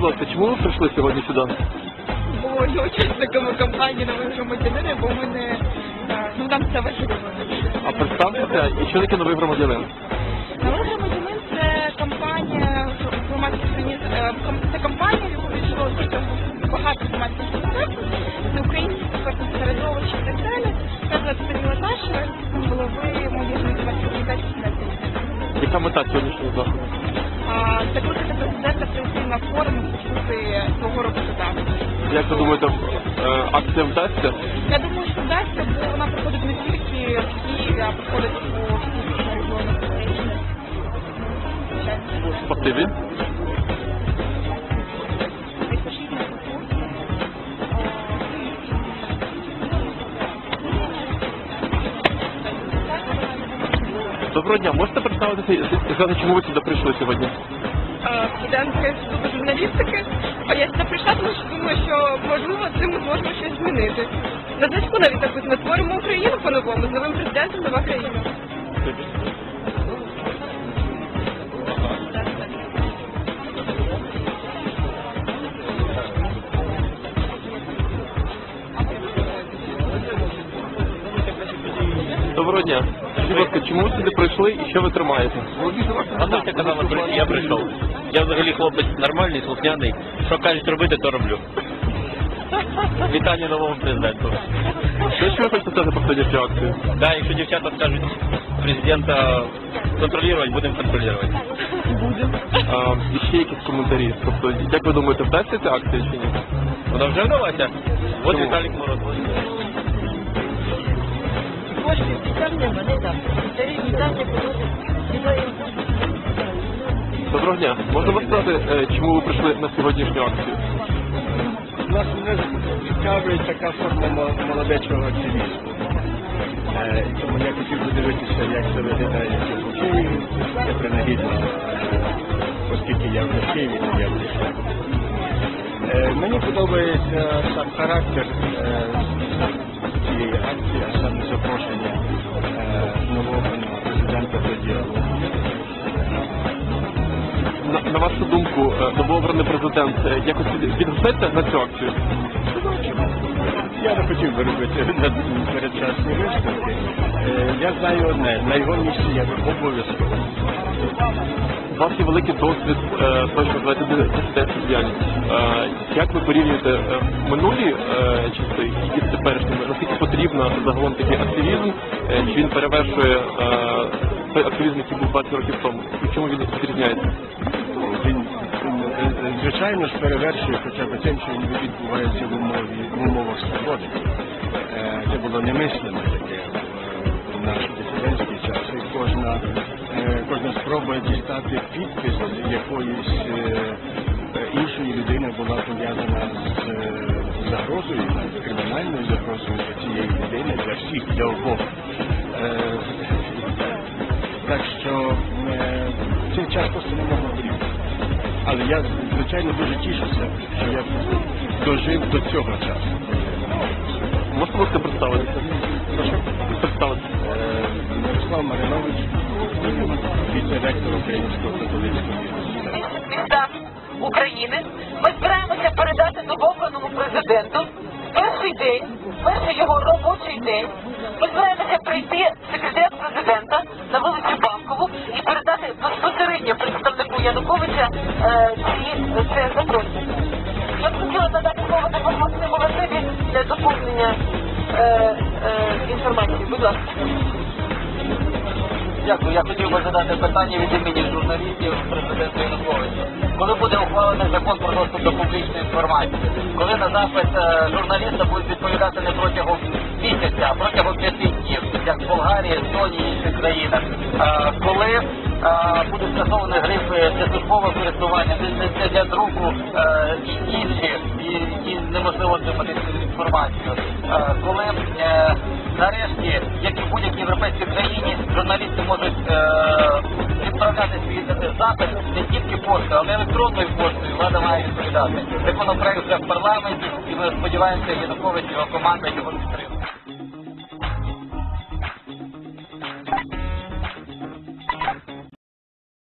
будь ласка, чому ви прийшли сьогодні сюди? бо є учасниками кампанії нових громадянин, бо ми не е, ну нам це важливо. А представтеся, і що таке новий громадянин? Новий громадянин це кампанія громадських організ- е, кам- це кампанія, в яку війшло багато громадських організацій, це українське експертне середовище і так далі. Наприклад, Даніла Ташева, голови молодіжної громадської організації. Яка мета сьогоднішнього заходу? Закликати президента прийти на форум і почути свого роботодавця. Як ви думаєте, е, акція вдасться? Я думаю, що вдасться, бо вона проходить не тільки в Києві, а проходить по всіх регіонах України. Спасибі. Доброго дня, можете представитися і сказати, чому ви сюди прийшли сьогодні? Е, Студентка інституту журналістики. А я сюди прийшла, тому що думаю, що можливо цим ми зможемо щось змінити. На зв'язку навіть написано створимо Україну по-новому з новим президентом нова країна. Доброго дня. Скажіть, будь ласка, чому ви сюди прийшли і що ви тримаєте? А ще казали, при- я прийшов. Я взагалі хлопець нормальний, слухняний. Що кажуть робити, то роблю. Вітання новому президенту. Що, що ви хочете сказати про сьогоднішню акцію? Да, якщо дівчата скажуть президента контролювати, будемо контролювати. А, і ще якісь коментарі. Тобто, як ви думаєте, вдасться ця акція чи ні? Вона вже вдалася. От Віталік Мороз. Кошти вітання вони там. Старі вітання вітаємо. Доброго дня. Можна вас сказати, е, чому ви прийшли на сьогоднішню акцію? Нас не цікавить така форма молодечого активізму. Е, Тому я хотів подивитися, як це виглядає у Києві. Це принагідно, е, оскільки я вже в Києві, то я. Е, Мені подобається сам характер думку, е, новообраний президент е, якось відгукнеться на цю акцію? Я не хотів би робити передчасні висновки. Е, Я знаю одне, на його місці я обов'язково. У вас є великий досвід точно 29 діяльність. Е, як ви порівнюєте минулі часи і з теперішніми? Наскільки потрібно загалом такий активізм? Чи він перевершує той активізм, який був 20 років тому? І чому він відрізняється? Звичайно ж перевершує хоча б тим, що відбувається в умові в умовах свободи. Е, Це було немислимо таке е, в наш дисидентський час. Кожна, е, кожна спроба дістати підпис якоїсь іншої людини була пов'язана з загрозою, навіть кримінальною загрозою для цієї людини, для всіх, для обох. Так що е, цей час просто не можна порівняти. Але я, звичайно, дуже тішуся, що я дожив до цього часу. Можете, ласка, представитися? Представитися. Е, Мирослав Маринович, віце-ректор Українського католицького університету. України ми збираємося передати новообраному президенту перший день, перший його робочий день. Ми збираємося прийти секретаря президента на вулицю Януковича е, ці, це запрошення. Я б хотіла надати слово також Максиму Василі для доповнення е, е, інформації. Будь ласка. Дякую. Я хотів би задати питання від імені журналістів президенту Януковича. Коли буде ухвалений закон про доступ до публічної інформації? Коли на запит е, журналіста будуть відповідати не протягом місяця, а протягом п'яти днів, як в Болгарії, Естонії інших країнах? Е, Коли буде скасований гриф для службового користування, не для друку е, і інші, і, неможливо отримати цю інформацію? Коли е, нарешті, як і в будь-якій європейській країні, журналісти можуть е, відправляти свій запит не тільки поштою, але й електронною поштою. Влада має відповідати. Законопроект вже в парламенті, і ми сподіваємося, Янукович його команда його підтримують.